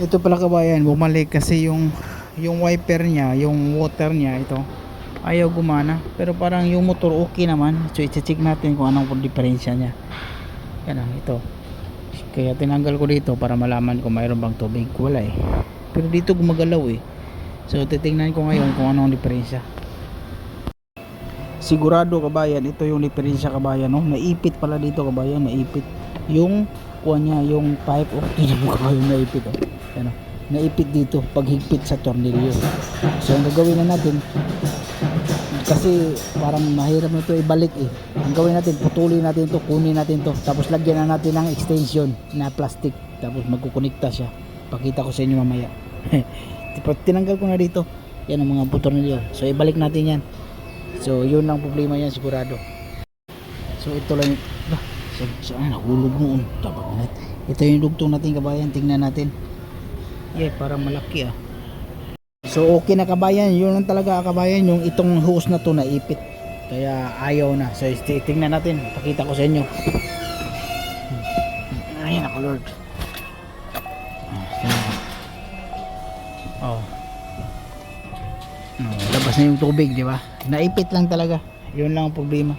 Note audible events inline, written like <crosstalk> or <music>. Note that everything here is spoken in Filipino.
ito pala kabayan bumalik kasi yung yung wiper niya yung water niya ito ayaw gumana. Pero parang yung motor okay naman. So i-check natin kung anong diferensya niya. Yan ah, ito. Kaya tinanggal ko dito para malaman kung mayroon bang tubig. Wala eh. Pero dito gumagalaw eh. So titingnan ko ngayon kung anong diferensya sigurado kabayan ito yung diferensya kabayan no? Naipit pala dito kabayan naipit. Yung kuha niya yung pipe oh tingnan mo kabayan naipit oh ano naipit dito paghigpit sa tornilyo. So ang gagawin na natin kasi parang mahirap na ito ibalik eh. Ang gawin natin putulin natin to kunin natin to tapos lagyan na natin ng extension na plastic tapos magkukonekta siya. Pakita ko sa inyo mamaya. <laughs> Tinanggal ko na dito. Yan ang mga tornilyo. So ibalik natin yan. So yun ang problema yan sigurado. So ito lang bah, so, so, ah, nahulog noon ito yung dugtong natin kabayan. Tingnan natin yeah parang malaki ah So okay na kabayan, yun lang talaga kabayan yung itong hose na to naipit. Kaya ayaw na. So tingnan natin, pakita ko sa inyo. Ayun ako Lord. Oh. Oh, labas na yung tubig, di ba? Naipit lang talaga. Yun lang ang problema.